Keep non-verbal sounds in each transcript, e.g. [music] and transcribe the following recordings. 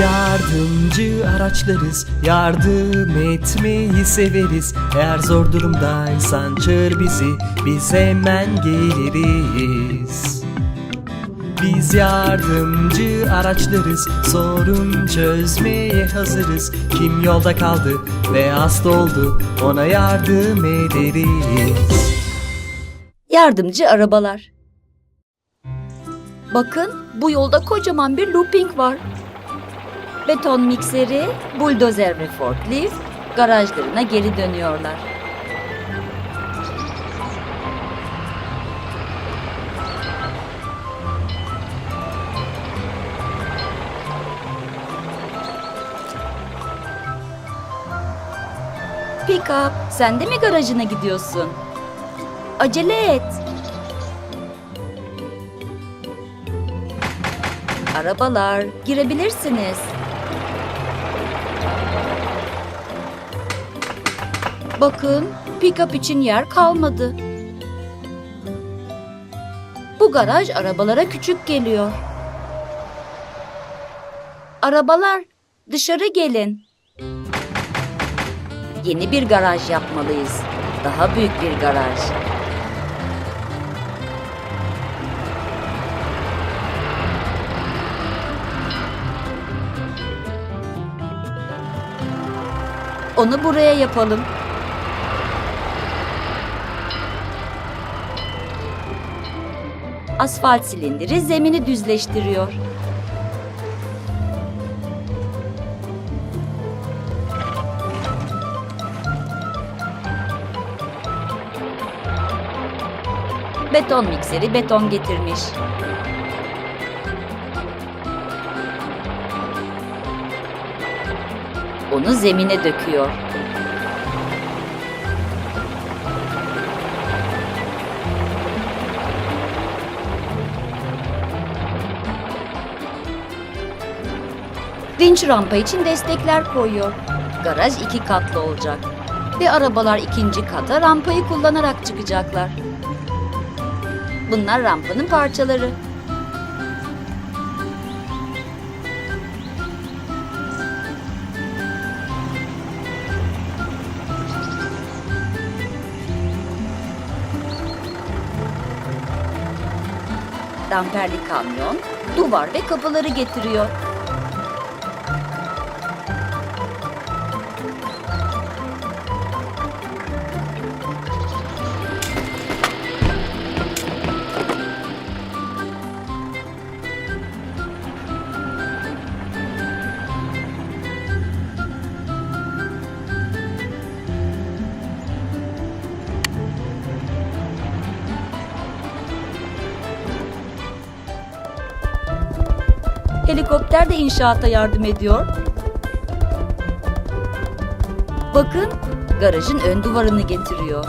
yardımcı araçlarız Yardım etmeyi severiz Eğer zor durumdaysan çağır bizi Biz hemen geliriz biz yardımcı araçlarız Sorun çözmeye hazırız Kim yolda kaldı ve hasta oldu Ona yardım ederiz Yardımcı arabalar. Bakın bu yolda kocaman bir looping var. Beton mikseri, buldozer ve forklift garajlarına geri dönüyorlar. Pick up, sen de mi garajına gidiyorsun? Acele et. Arabalar, girebilirsiniz. Bakın, pick-up için yer kalmadı. Bu garaj arabalara küçük geliyor. Arabalar, dışarı gelin. Yeni bir garaj yapmalıyız. Daha büyük bir garaj. Onu buraya yapalım. Asfalt silindiri zemini düzleştiriyor. Beton mikseri beton getirmiş. Onu zemine döküyor. Vinç rampa için destekler koyuyor. Garaj iki katlı olacak. Ve arabalar ikinci kata rampayı kullanarak çıkacaklar. Bunlar rampanın parçaları. Damperli kamyon, duvar ve kapıları getiriyor. Helikopter de inşaata yardım ediyor. Bakın, garajın ön duvarını getiriyor.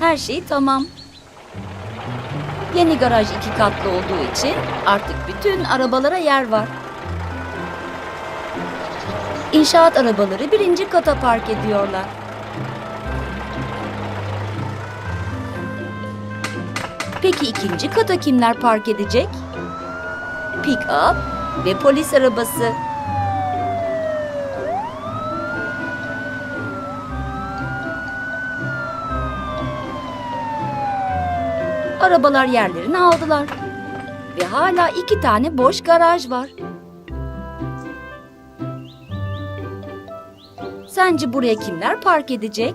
Her şey tamam. Yeni garaj iki katlı olduğu için artık bütün arabalara yer var. İnşaat arabaları birinci kata park ediyorlar. Peki ikinci kata kimler park edecek? Pick-up ve polis arabası. Arabalar yerlerini aldılar. Ve hala iki tane boş garaj var. Sence buraya kimler park edecek?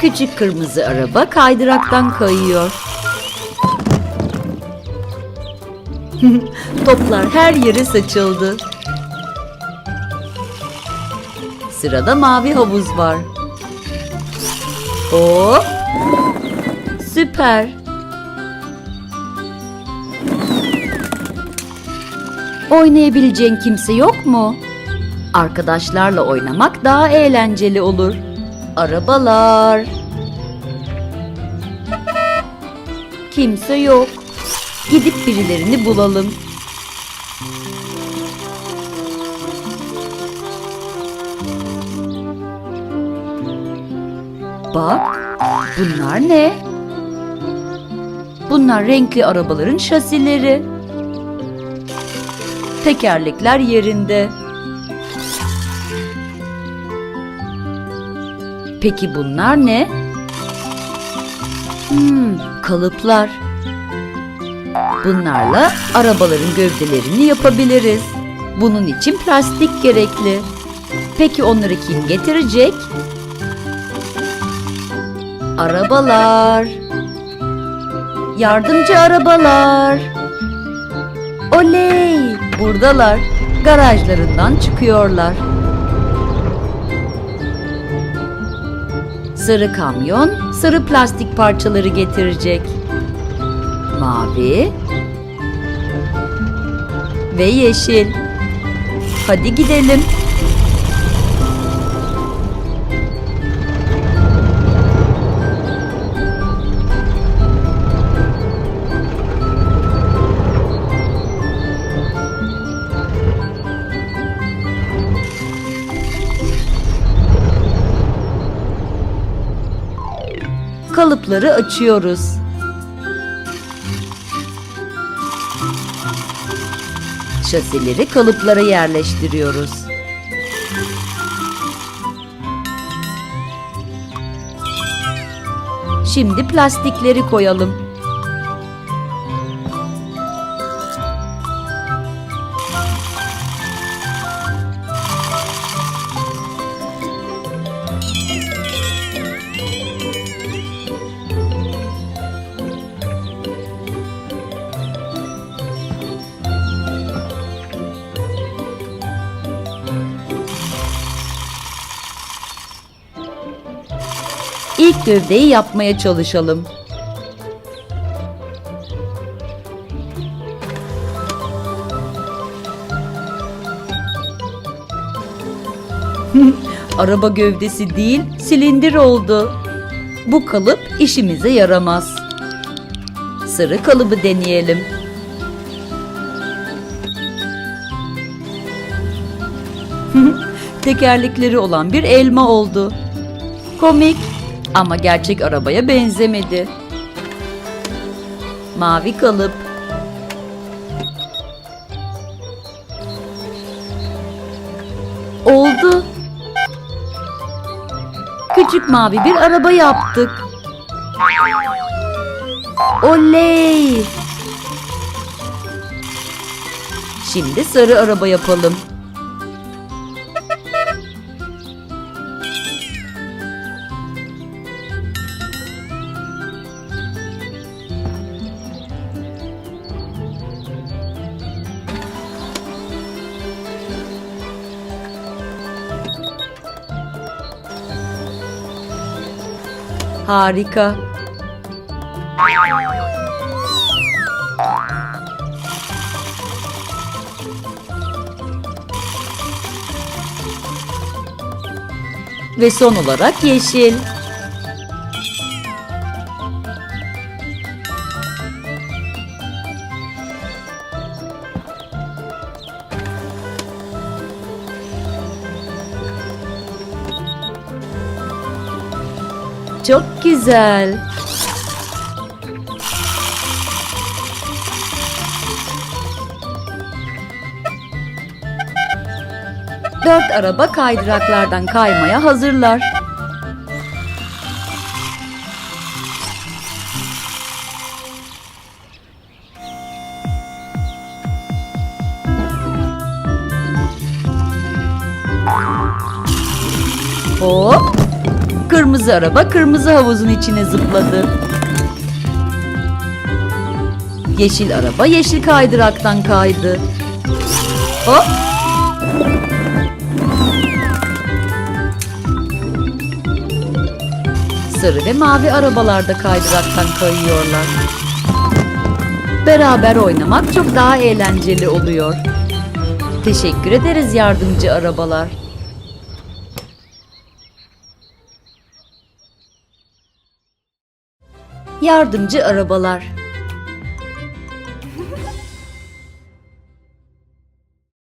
Küçük kırmızı araba kaydıraktan kayıyor. [laughs] Toplar her yere saçıldı. Sırada mavi havuz var. Hop! Süper. Oynayabileceğin kimse yok mu? Arkadaşlarla oynamak daha eğlenceli olur. Arabalar. Kimse yok. Gidip birilerini bulalım. Bak, bunlar ne? Bunlar renkli arabaların şasileri. Tekerlekler yerinde. Peki bunlar ne? Hmm, kalıplar. Bunlarla arabaların gövdelerini yapabiliriz. Bunun için plastik gerekli. Peki onları kim getirecek? Arabalar. Yardımcı arabalar. Oley! Buradalar. Garajlarından çıkıyorlar. Sarı kamyon sarı plastik parçaları getirecek. Mavi ve yeşil. Hadi gidelim. Kalıpları açıyoruz. Şasileri kalıplara yerleştiriyoruz. Şimdi plastikleri koyalım. İlk gövdeyi yapmaya çalışalım. [laughs] Araba gövdesi değil, silindir oldu. Bu kalıp işimize yaramaz. Sarı kalıbı deneyelim. [laughs] Tekerlekleri olan bir elma oldu. Komik ama gerçek arabaya benzemedi. Mavi kalıp. Oldu. Küçük mavi bir araba yaptık. Oley! Şimdi sarı araba yapalım. Harika. Ve son olarak yeşil. Çok güzel. Dört araba kaydıraklardan kaymaya hazırlar. Hop! Kırmızı araba kırmızı havuzun içine zıpladı. Yeşil araba yeşil kaydıraktan kaydı. Hop! Sarı ve mavi arabalar da kaydıraktan kayıyorlar. Beraber oynamak çok daha eğlenceli oluyor. Teşekkür ederiz yardımcı arabalar. Yardımcı arabalar